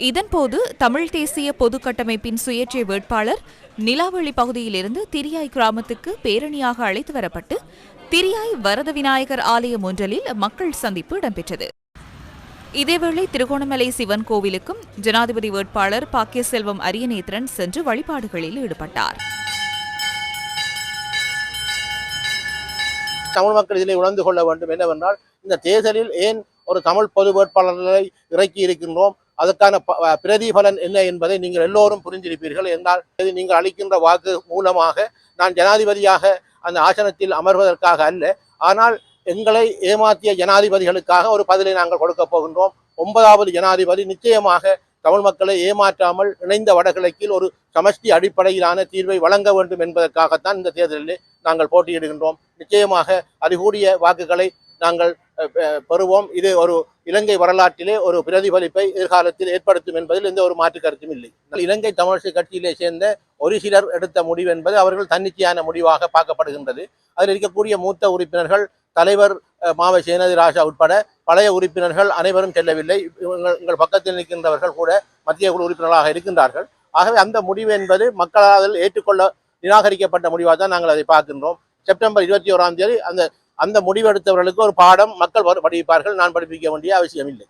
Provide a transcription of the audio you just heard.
இதன்போது தமிழ் தேசிய பொது கட்டமைப்பின் சுயேட்சை வேட்பாளர் நிலாவளி பகுதியிலிருந்து திரியாய் கிராமத்துக்கு பேரணியாக அழைத்து வரப்பட்டு திரியாய் வரத விநாயகர் ஆலயம் ஒன்றலில் மக்கள் சந்திப்பு இடம்பெற்றது. இதேவேளை திருகோணமலை சிவன் கோவிலுக்கும் ஜனாதிபதி வேட்பாளர் பாக்கியசெல்வம் அரியநேத்திரன் சென்று வழிபாடுகளில் ஈடுபட்டார். தமிழ் மக்கள் இதில் உணர்ந்து கொள்ள வேண்டும் என்னவென்றால் இந்த தேர்தலில் ஏன் ஒரு தமிழ் பொது வேட்பாளர்களை இறக்கி இருக்கின்றோம்? அதற்கான ப- பிரதிபலன் என்ன என்பதை நீங்கள் எல்லோரும் புரிந்திருப்பீர்கள். என்றால் இது நீங்கள் அளிக்கின்ற வாக்கு மூலமாக நான் ஜனாதிபதியாக அந்த ஆசனத்தில் அமர்வதற்காக அல்ல. ஆனால் எங்களை ஏமாற்றிய ஜனாதிபதிகளுக்காக ஒரு பதிலை நாங்கள் கொடுக்க போகின்றோம். ஒன்பதாவது ஜனாதிபதி நிச்சயமாக தமிழ் மக்களை ஏமாற்றாமல் இணைந்த வடகிழக்கில் ஒரு சமஷ்டி அடிப்படையிலான தீர்வை வழங்க வேண்டும் என்பதற்காகத்தான் இந்த தேர்தலில் நாங்கள் போட்டியிடுகின்றோம். நிச்சயமாக அதிகூடிய வாக்குகளை நாங்கள் பெறுவோம். இது ஒரு இலங்கை வரலாற்றிலே ஒரு பிரதிபலிப்பை எதிர்காலத்தில் ஏற்படுத்தும் என்பதில் எந்த ஒரு மாற்று கருத்தும் இல்லை. இலங்கை தமிழிசை கட்சியிலே சேர்ந்த ஒரு சிலர் எடுத்த முடிவு என்பது அவர்கள் தன்னிச்சையான முடிவாக பார்க்கப்படுகின்றது. அதில் இருக்கக்கூடிய மூத்த உறுப்பினர்கள் தலைவர் அஹ், மாவை சேனதி ராஜா உட்பட பழைய உறுப்பினர்கள் அனைவரும் செல்லவில்லை. எங்கள் பக்கத்தில் நிற்கின்றவர்கள் கூட மத்திய குழு உறுப்பினர்களாக இருக்கின்றார்கள். ஆகவே அந்த முடிவு என்பது மக்களால் ஏற்றுக்கொள்ள நிராகரிக்கப்பட்ட முடிவாக தான் நாங்கள் அதை பார்க்கின்றோம். செப்டம்பர் இருபத்தி ஓராம் தேதி அந்த அந்த முடிவெடுத்தவர்களுக்கு ஒரு பாடம் மக்கள் படிப்பார்கள் நான் படிப்பிக்க வேண்டிய அவசியம் இல்லை